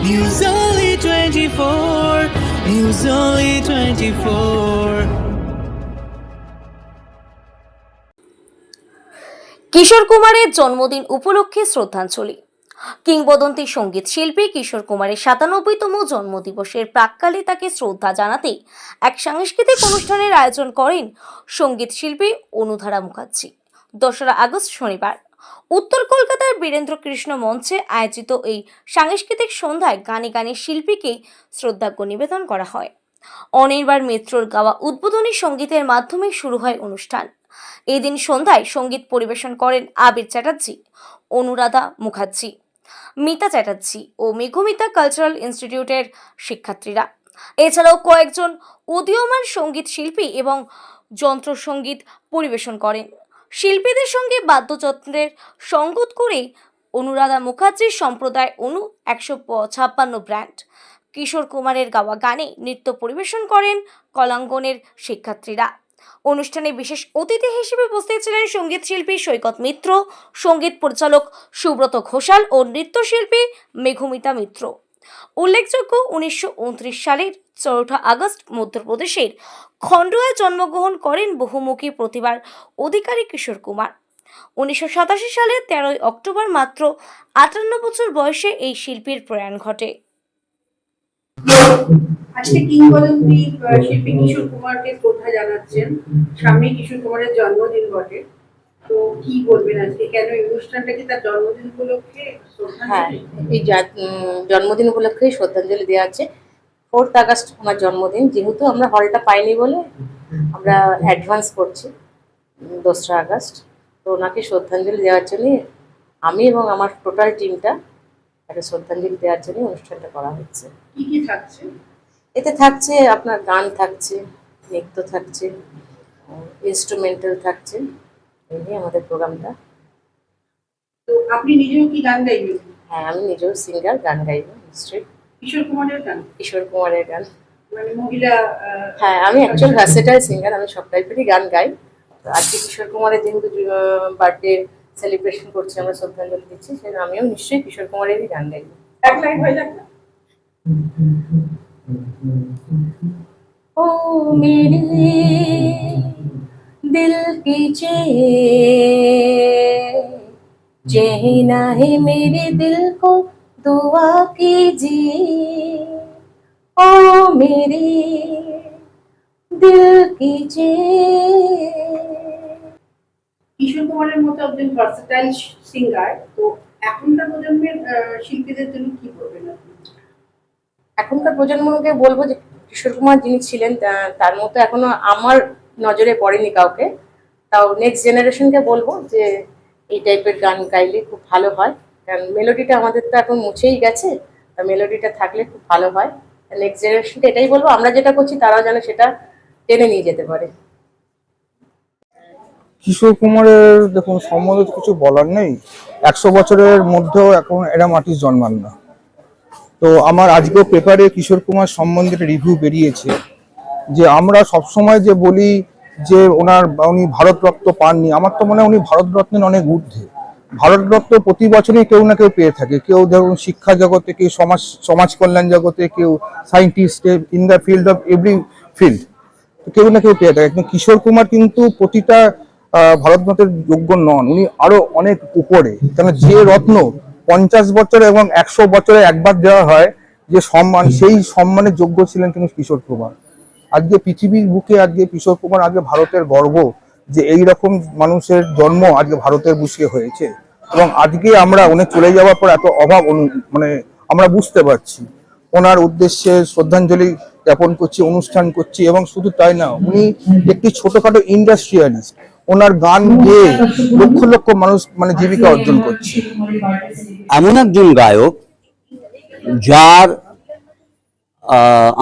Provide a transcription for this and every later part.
News Only 24. News Only 24. কিশোর কুমারের জন্মদিন উপলক্ষে শ্রদ্ধাঞ্জলি কিংবদন্তি সংগীত শিল্পী কিশোর কুমারের সাতানব্বইতম জন্মদিবসের প্রাককালে তাকে শ্রদ্ধা জানাতে এক সাংস্কৃতিক অনুষ্ঠানের আয়োজন করেন সংগীত শিল্পী অনুধারা মুখার্জি দোসরা আগস্ট শনিবার উত্তর কলকাতার বীরেন্দ্র কৃষ্ণ মঞ্চে আয়োজিত এই সাংস্কৃতিক সন্ধ্যায় গানে গানে শিল্পীকে শ্রদ্ধাজ্ঞ নিবেদন করা হয়। অনির্বাণ মিত্রর গাওয়া উদ্বোধনী সঙ্গীতের মাধ্যমে শুরু হয় অনুষ্ঠান। এদিন সন্ধ্যায় সংগীত পরিবেশন করেন আবির চ্যাটার্জি, অনুরাধা মুখার্জি, মিতা চ্যাটার্জি ও মেঘমিতা কালচারাল ইনস্টিটিউটের শিক্ষার্থীরা। এছাড়াও কয়েকজন উদীয়মান সংগীত শিল্পী এবং যন্ত্রসঙ্গীত পরিবেশন করেন। শিল্পীদের সঙ্গে বাদ্যযন্ত্রের সঙ্গত করে অনুরাধা মুখার্জির সম্প্রদায় অনু একশো ছাপ্পান্ন ব্র্যান্ড। কিশোর কুমারের গাওয়া গানে নৃত্য পরিবেশন করেন কলাঙ্গনের শিক্ষার্থীরা। অনুষ্ঠানে বিশেষ অতিথি হিসেবে উপস্থিত ছিলেন সংগীত শিল্পী সৈকত মিত্র, সংগীত পরিচালক সুব্রত ঘোষাল ও নৃত্যশিল্পী মেঘমিতা মিত্র। উল্লেখযোগ্য উনিশশো সালের চৌঠা আগস্ট মধ্যপ্রদেশের খণ্ডুয়ায় জন্মগ্রহণ করেন বহুমুখী প্রতিভার অধিকারী কিশোর কুমার। উনিশশো সালের তেরোই অক্টোবর মাত্র আটান্ন বছর বয়সে এই শিল্পীর প্রয়াণ ঘটে। আজকে কিংবদন্তি শিল্পী কিশোর কুমারকে শ্রদ্ধা জানাচ্ছেন? সামনে কিশোর কুমারের জন্মদিন বটে। তো কি বলবেন আজকে? কেন এই অনুষ্ঠানটা কি তার জন্মদিন উপলক্ষে হ্যাঁ? এই জন্মদিন উপলক্ষে শ্রদ্ধাঞ্জলি দেওয়া আছে। ফোর্থ আগস্ট ওনার জন্মদিন। যেহেতু আমরা হলটা পাইনি বলে আমরা অ্যাডভান্স করছি দোসরা আগস্ট। তো ওনাকে শ্রদ্ধাঞ্জলি দেওয়ার জন্য আমি এবং আমার টোটাল টিমটা একটা শ্রদ্ধাঞ্জলি দেওয়ার জন্য অনুষ্ঠানটা করা হচ্ছে। কি কি থাকছে? এতে থাকছে আপনার গান থাকছে নৃত্য থাকছে ইনস্ট্রুমেন্টাল থাকছে। এই নিয়ে আমাদের প্রোগ্রামটা। তো আপনি নিজেও কি গান গাইবেন? হ্যাঁ আমি নিজেও সিঙ্গার গান গাইব নিশ্চয়ই। কিশোর কুমারের গান? কিশোর কুমারের গান। মানে মহিলা হ্যাঁ আমি একজন ভ্যাসেটাইল সিঙ্গার আমি সব টাইপেরই গান গাই। আজকে কিশোর কুমারের যেহেতু বার্থডে সেলিব্রেশন করছি আমরা শ্রদ্ধাঞ্জলি দিচ্ছি সেটা আমিও নিশ্চয়ই কিশোর কুমারেরই গান গাইব। এক লাইন হয়ে যাক ও মেরি की चैन चहना है मेरे दिल को दुआ कीजिए ओ मेरे दिल की चैन কিশোর কুমারের মতো একজন ভার্সেটাইল সিঙ্গার তো এখনকার প্রজন্মের আহ, শিল্পীদের জন্য কি বলবেন আপনি এখনকার প্রজন্মকে বলবো যে কিশোর কুমার যিনি ছিলেন তা- তার মতো এখনো আমার নজরে পড়েনি কাউকে তাও নেক্সট জেনারেশনকে বলব যে এই টাইপের গান গাইলে খুব ভালো হয়। কারণ মেলোডিটা আমাদের তো এখন মুছেই গেছে তা মেলোডিটা থাকলে খুব ভালো হয়। নেক্সট জেনারেশনকে এটাই বলব, আমরা যেটা করছি তারাও যেন সেটা টেনে নিয়ে যেতে পারে। কিশোর কুমারের দেখুন, সম্বন্ধে তো কিছু বলার নেই। একশো বছরের মধ্যেও এখন এরা মাটির জন্মান না। তো আমার আজকেও পেপারে কিশোর কুমার সম্বন্ধে রিভিউ বেরিয়েছে, যে আমরা সবসময় যে বলি যে ওনার উনি ভারতরত্ন পাননি, আমার তো মনে হয় উনি ভারতরত্নের অনেক ঊর্ধ্বে। ভারতরত্ন প্রতি বছরই কেউ না কেউ পেয়ে থাকে। কেউ ধরুন শিক্ষা জগতে, কেউ সমাজ সমাজ কল্যাণ জগতে, কেউ scientist in the field of every field কেউ না কেউ পেয়ে থাকে। কিন্তু কিশোর কুমার কিন্তু প্রতিটা ভারতরত্নের যোগ্য নন। উনি আরও অনেক উপরে। কেন যে রত্ন পঞ্চাশ বছরে এবং একশো বছরে একবার দেওয়া হয়, যে সম্মান, সেই সম্মানের যোগ্য ছিলেন কিন্তু কিশোর কুমার। আজকে পৃথিবীর বুকে, আজকে কিশোর কুমার, আজকে ভারতের গর্ব যে এই রকম মানুষের জন্ম আজকে ভারতের বুকে হয়েছে। এবং আজকে আমরা উনি চলে যাওয়ার পর এত অভাব মানে আমরা বুঝতে পারছি। ওনার উদ্দেশ্যে শ্রদ্ধাঞ্জলি জ্ঞাপন করছি, অনুষ্ঠান করছি এবং শুধু তাই না, উনি একটি ছোটখাটো ইন্ডাস্ট্রিয়ালিস্ট। ওনার গান গেয়ে লক্ষ লক্ষ মানুষ মানে জীবিকা অর্জন করছে। এমন একজন গায়ক যার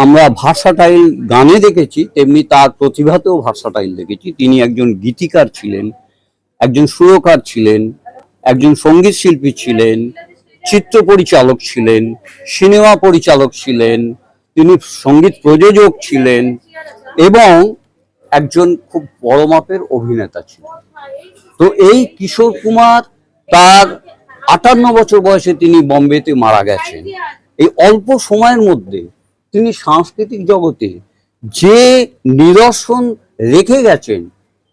আমরা ভাষাটাইল গানে দেখেছি, তেমনি তার প্রতিভাতেও ভাষাটাইল দেখেছি। তিনি একজন গীতিকার ছিলেন, একজন সুরকার ছিলেন, একজন সংগীত শিল্পী ছিলেন, চিত্র পরিচালক ছিলেন, সিনেমা পরিচালক ছিলেন, তিনি সংগীত প্রযোজক ছিলেন এবং একজন খুব বড় মাপের অভিনেতা ছিলেন। তো এই কিশোর কুমার তার আটান্ন বছর বয়সে তিনি বম্বেতে মারা গেছেন। এই অল্প সময়ের মধ্যে তিনি সাংস্কৃতিক জগতে যে নিদর্শন রেখে গেছেন,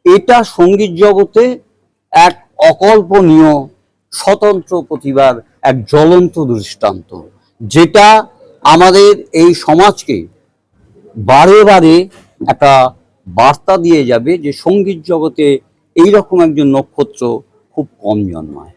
এটা সংগীত জগতে এক অকল্পনীয় স্বতন্ত্র প্রতিভার এক জ্বলন্ত দৃষ্টান্ত, যেটা আমাদের এই সমাজকে বারে বারে একটা বার্তা দিয়ে যাবে যে সংগীত জগতে এইরকম একজন নক্ষত্র খুব কম জন্মায়।